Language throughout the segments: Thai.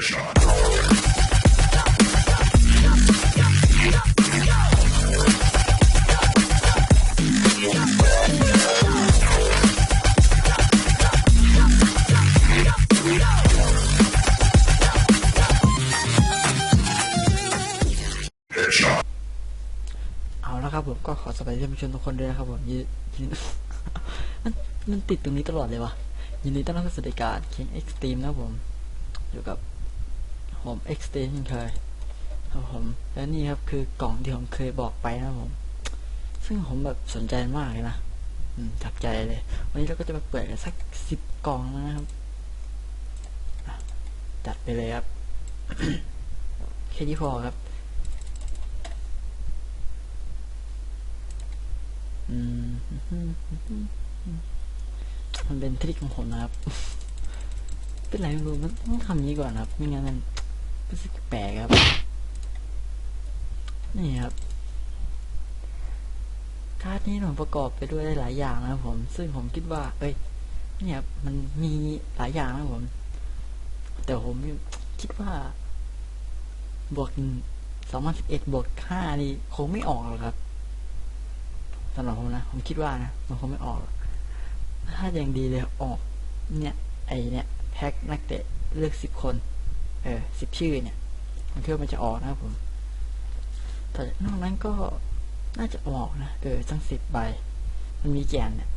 เอาละครับผมก็ขอสบายเยี่ยมชมทุกคนด้วยนะครับผมยินยินมันมันติดตรงนี้ตลอดเลยวะยินดีต้อนรับเข้าสู่รายการ King Extreme นะครับผมอยู่กับ ผม Extreme เช่นเคยครับผม และนี่ครับคือกล่องที่ผมเคยบอกไปนะผม ซึ่งผมแบบสนใจมากเลยนะอืมจับใจเลย วันนี้เราก็จะมาเปิดกันสักสิบกล่องนะครับ จัดไปเลยครับ แค่นี้พอครับ มันเป็นทริคของผมนะครับ เป็นไรไม่รู้มันต้องทำยี้ก่อนครับ ไม่งั้นมัน รู้สึกแปลกครับ นี่ครับ การ์ดนี้ผมประกอบไปด้วยได้หลายอย่างนะครับผม ซึ่งผมคิดว่า เอ้ย เนี่ยครับมันมีหลายอย่างนะผม แต่ผมคิดว่า บวกสองพันสิบเอ็ดบวกห้านี่คงไม่ออกหรอกครับสำหรับผมนะ ผมคิดว่านะมันคงไม่ออกหรอกถ้าอย่างดีเลยออก เนี่ย ไอเนี่ย แพ็คนักเตะเลือกสิบคน เออสิบชื่อเนี่ยมันคิดว่ามันจะออกนะครับผม แต่นอกนั้นก็น่าจะออกนะเออทั้งสิบใบ มันมีแกนเนี่ย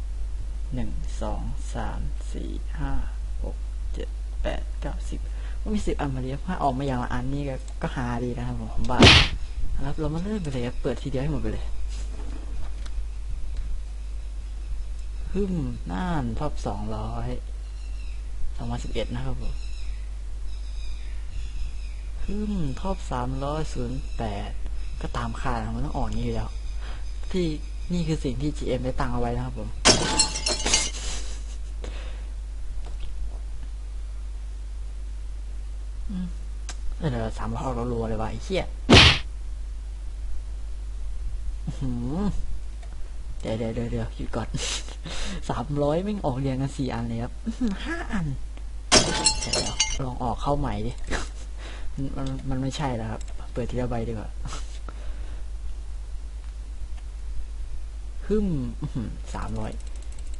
หนึ่งสองสามสี่ห้าหกเจ็ดแปดเก้าสิบมันมีสิบอันมาเรียถ้าออกมาอย่างละอันนี่ก็ก็หาดีนะครับผมผมบ้าแล้วเรามาเริ่มไปเลยเปิดทีเดียวให้หมดไปเลยฮึมน่านท็อปสองร้อยสองพันสิบเอ็ดนะครับผม ฮึมท็อปสามร้อยศูนย์แปดก็ตามคาดนะมันต้องออกงนี้อยู่แล้ว ที่นี่คือสิ่งที่ GM ได้ตั้งเอาไว้นะครับผมอืมเออสามร้อยเรารัวเลยว่ะไอ้เหี้ยเดี๋ยวเดี๋ยวเดี๋ยวเดี๋ยวหยุดก่อนสามร้อยไม่ออกเรียงกันสี่อันเลยครับห้าอันเดี๋ยวลองออกเข้าใหม่ดิ มันมันไม่ใช่แล้วครับ เปิดทีละใบดีกว่าฮึมสามร้อย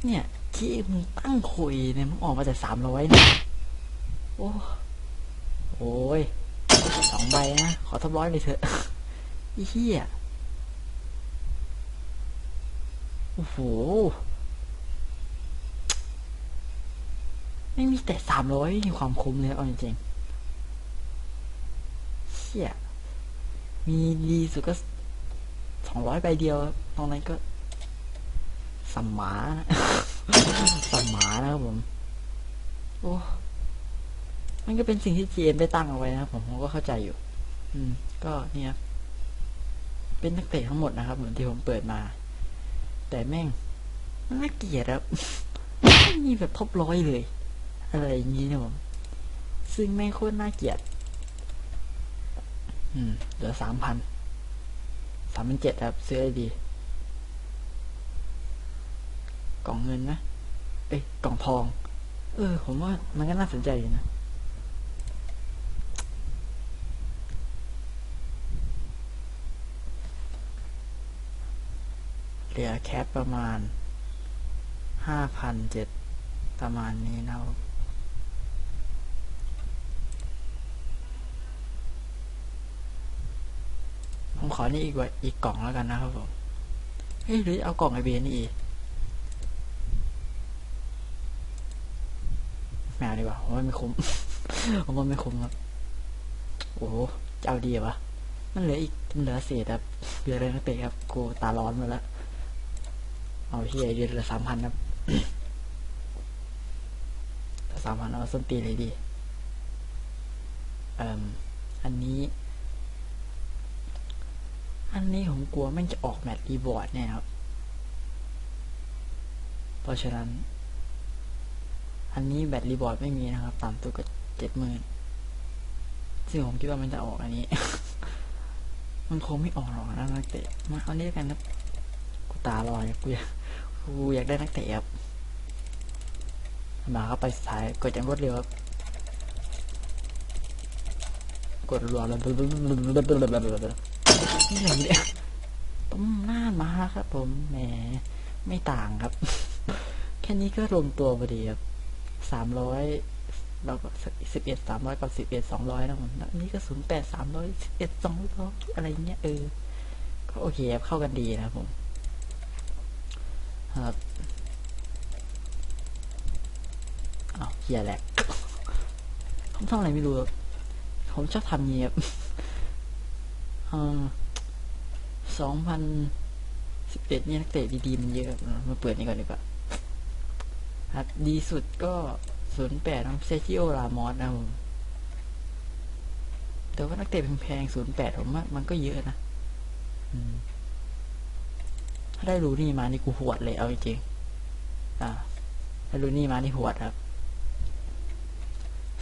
เนี่ยที่มึงตั้งคุยเนี่ยมึงออกมาจากสามร้อยเนี่ยโอ้โอยสองใบนะ ขอทับร้อยเลยเถอะอีเหี้ยโอ้โหไม่มีแต่สามร้อยมีความคุ้มเลยเอาจริงๆ ชี่ยมีดีสุดก็สองร้อยใบเดียว ตรงนั้นก็สัมหมานะสัมหมานะครับผม โอ้ มันก็เป็นสิ่งที่ GM ได้ตั้งเอาไว้นะครับผมผมก็เข้าใจอยู่ อืม ก็เนี่ยครับเป็นนักเตะทั้งหมดนะครับเหมือนที่ผมเปิดมา แต่แม่งมันน่าเกลียดครับไม่มีแบบท็อปร้อยเลย อะไรอย่างนี้นะผม ซึ่งแม่งโคตรน่าเกลียด อืมเหลือสามพันสามพันเจ็ดครับ ซื้อได้ดี กล่องเงินนะเอ้ยกล่องทอง เออ ผมว่ามันก็น่าสนใจนะเหลือแคปประมาณห้าพันเจ็ดประมาณนี้นะครับ ขอนี่อีกไว้อีกกล่องแล้วกันนะครับผมเฮ้ยหรือเอากล่องไอเบนนี่อีกแมวดีกว่าผมว่าไม่คุ้มผมว่าไม่คุ้มครับโอ้โหจะเอาดีวะมันเหลืออีกมันเหลือเศษครับเหลืออะไรนักเตะครับกูตาร้อนมาแล้วเอาที่ไอเดือนละสามพันครับสามพันเอาส้นตีเลยดีเอ่มอันนี้ อันนี้ผมกลัวม่งจะออกแมตช์รีบอร์ดเนี่ยครับ เพราะฉะนั้น อันนี้แบตรีบอร์ดไม่มีนะครับตามตัวก็เจ็ดหมื่นซึ่งผมคิดว่ามันจะออกอันนี้ มันคงไม่ออกหรอกนะนักเตะ มาเอานี้กันนะกูตาลอยกูอยากกูอยากได้นักเตะครับมาเข้าไปสุดท้ายกดอย่างรวดเร็วครับดรัวแล้ว นี่อะไรเนี่ยต้มน่านมาครับผมแหมไม่ต่างครับ แค่นี้ก็รวมตัวพอดีครับสามร้อยแล้วก็สิบเอ็ดสามร้อยกับสิบเอ็ดสองร้อยนะผมแล้วนนี้ก็ศูนย์แปดสามร้อยสิบเอ็ดสองร้อยอะไรเงี้ยเออ ก็โอเคครับเข้ากันดีนะผมครับอ้าเฮียแหลกผมทำอะไรไม่รู้ผมชอบทำเงียบอ่า สองพันสิบเอ็ดนี่นักเตะดีๆมันเยอะ มาเปิดนี่ก่อนดีกว่าครับดีสุดก็ศูนย์แปดน้องเซจิโอรามอสนะผมแต่ว่านักเตะแพงๆศูนย์แปดผมว่ามันก็เยอะนะถ้าได้รูนี่มานี่กูหวดเลยเอาจริงๆอ่าถ้ารูนี่มานี่หวดครับ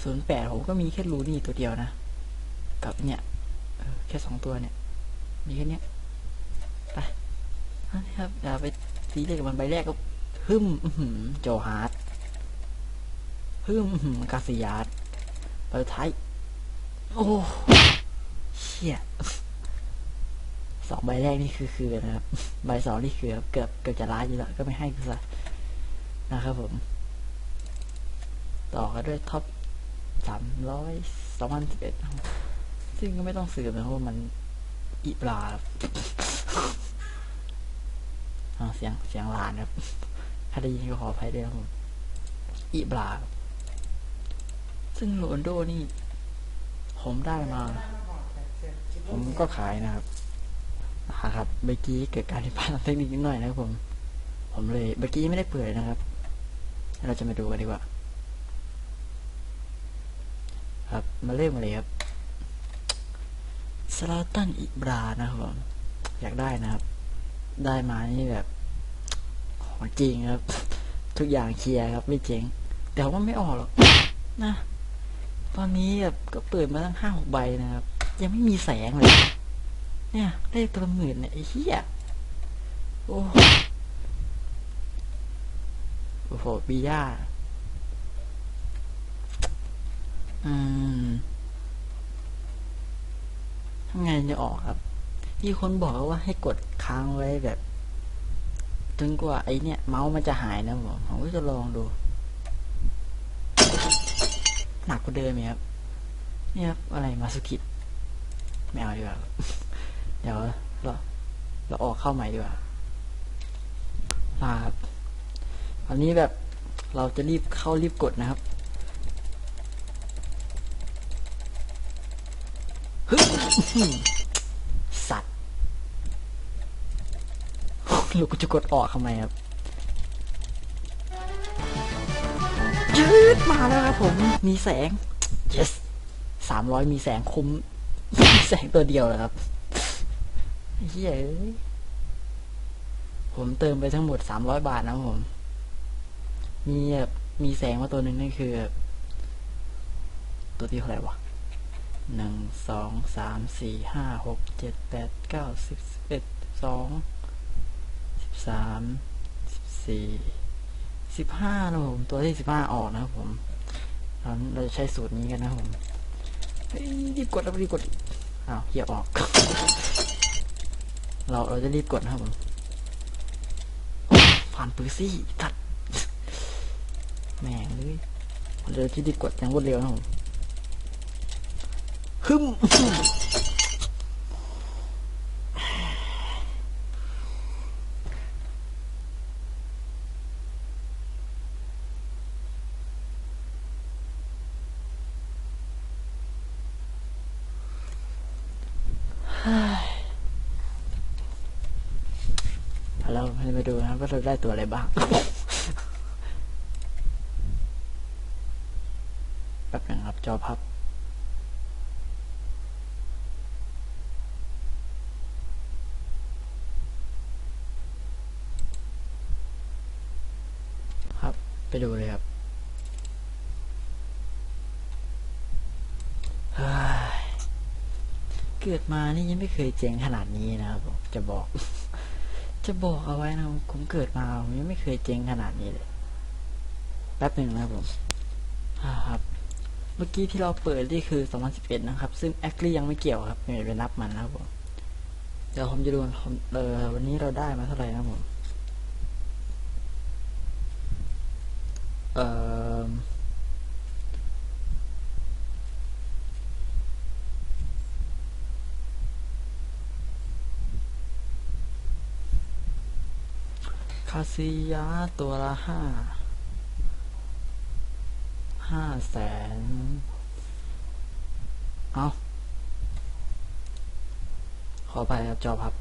ศูนย์แปดผมก็มีแค่รูนี่ตัวเดียวนะ กับเนี่ยแค่สองตัวเนี่ย มีแค่เนี้ย ไปนนี้ครับอย่าไปตีเลยกับมันใบแรกก็ฮึมโจฮาร์ดฮึมกาซิยาร์ดใบท้ายโอ้เชี่ยสองใบแรกนี่คือคือนะครับ ใบสองนี่คือเกือบเกือบจะล้ายอยู่แล้ว ก็ไม่ให้กูซะนะครับผม ต่อกันด้วยท็อปสามร้อยสองพันสิบเอ็ดซึ่งก็ไม่ต้องสืบนะเพราะมันอีปลาครับอ่า เสียงเสียงหลานครับถ้าได้ยินก็ขออภัยด้วยครับผมอีปลาซึ่งโรนโดนี่ ผมได้มา ผมก็ขายนะครับอ่าครับเมื่อกี้เกิดการผิดพลาดเทคนิคนิดหน่อยนะครับผม ผมเลยเมื่อกี้ไม่ได้เปิดนะครับ เราจะมาดูกันดีกว่า ครับมาเริ่มกันเลยครับสลาตันอิบรานะครับผมอยากได้นะครับ ได้มานี่แบบ ของจริงครับ ทุกอย่างเคลียร์ครับ ไม่เจ๋งแต่ว่าไม่ออกหรอกนะตอนนี้แบบก็เปิดมาตั้งห้าหกใบนะครับ ยังไม่มีแสงเลย เนี่ยเลขตัวละหมื่นเนี่ยไอ้เหี้ยโอ้โอ้โหบีย่าอืมทำไงจะออกครับ มีคนบอกว่าให้กดค้างไว้แบบ จนกว่าไอเนี่ย เมาส์มันจะหายนะผมผมก็จะลองดู หนักกว่าเดิมไหมครับเนี่ยครับอะไรมาสุกิไม่เอาดีกว่าเดี๋ยวเราเราออกเข้าใหม่ดีกว่าครับอันนี้แบบเราจะรีบเข้ารีบกดนะครับฮึมสัตว์ ลูกกูจะกดออกทำไมครับยืดมาแล้วครับผมมีแสง yes สามร้อยมีแสงคุ้มมีแสงตัวเดียวเหรอครับเฮ้ยเอ้ยผมเติมไปทั้งหมดสามร้อยบาทนะครับผม มีแบบมีแสงมาตัวหนึ่งนั่นคือ ตัวที่เท่าไหร่วะหนึ่งสองสามสี่ห้าหกเจ็ดแปดเก้าสิบสิบเอ็ดสิบสอง สามสิบสี่สิบห้านะผมตัวที่สิบห้าออกนะครับผมเราเราจะใช้สูตรนี้กันนะผมรีบกดแล้วรีบกดอ้าวเหียออก เราเราจะรีบกดนะครับผมผ่านปื้ซี่ตัดแม่งเลยเราจะรีบกดอย่างรวดเร็วนะครับผมฮึม เรามาดูนะว่าเราได้ตัวอะไรบ้างแป๊บหนึงครับจอพับครับไปดูเลยครับเฮ้ย เกิดมานี่ยังไม่เคยเจ๋งขนาดนี้นะครับผมจะบอก จะบอกเอาไว้นะผมเกิดมาผมยังไม่เคยเจ๊งขนาดนี้เลยแป๊บหนึ่งนะครับผมครับ เมื่อกี้ที่เราเปิดนี่คือ2011นะครับ ซึ่งแอคลี่ยังไม่เกี่ยวครับไม่ไปนับมันนะครับผมเดี๋ยวผมจะดูเออวันนี้เราได้มาเท่าไหร่นะผม เอ่อ คาซิยะตัวละห้า ห้าแสน เอาขอไปครับจอพับ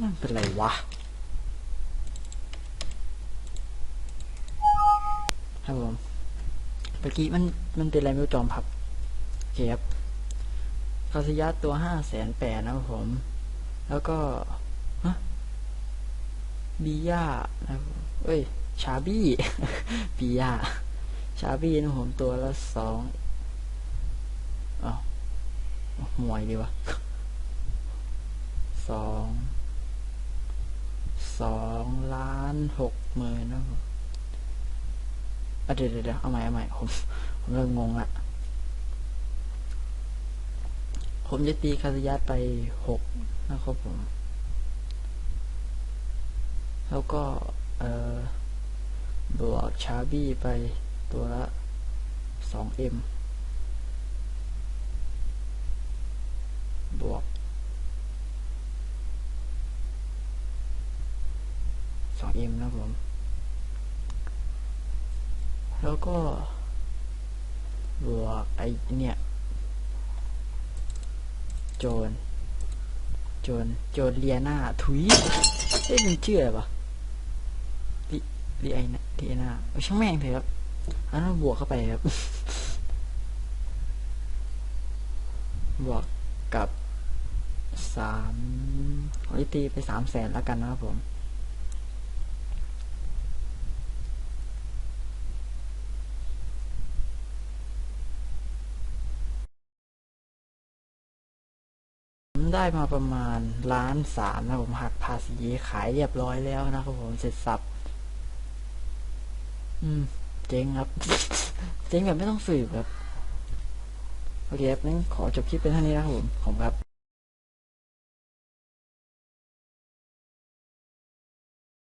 มันเป็นไรวะ ครับผมเมื่อกี้มันมันเป็นอะไรไม่รู้จอมพับโอเคครับคาสิยะตัวห้าแสนแปดนะครับผม แล้วก็ฮะบีย่านะเอ้ย ชาบี้บีย่าชาบี้นะผมตัวละสองอ้าวหมวยดีวะสองสองล้านหกหมื่นนะครับผมอะ เดี๋ยวเดี๋ยวเดี๋ยวเอาใหม่เอาใหม่ผมผมเริ่มงงละผมจะตีคาสยาไปหกนะครับผม แล้วก็ เอ่อบวกชาบี้ไปตัวละสองเอ็มบวกสองเอ็มนะครับผม แล้ว ก็บวกไอเนี่ยโจรโจรโจรเลียนาถุยเอ้ยมันชื่ออะไรวะลิลิไอนะลิไอนาเอาช่างแม่งเถอะครับอันนั้นบวกเข้าไปครับ บวกกับสามขอตีไปสามแสนแล้วกันนะครับผม ได้มาประมาณล้านสามนะผมหักภาษีขายเรียบร้อยแล้วนะครับผมเสร็จสับ อืม เจ๊งครับ เจ๊งแบบไม่ต้องสืบครับโอเคครับงั้นขอจบคลิปเป็นเท่านี้นะครับผมผมครับ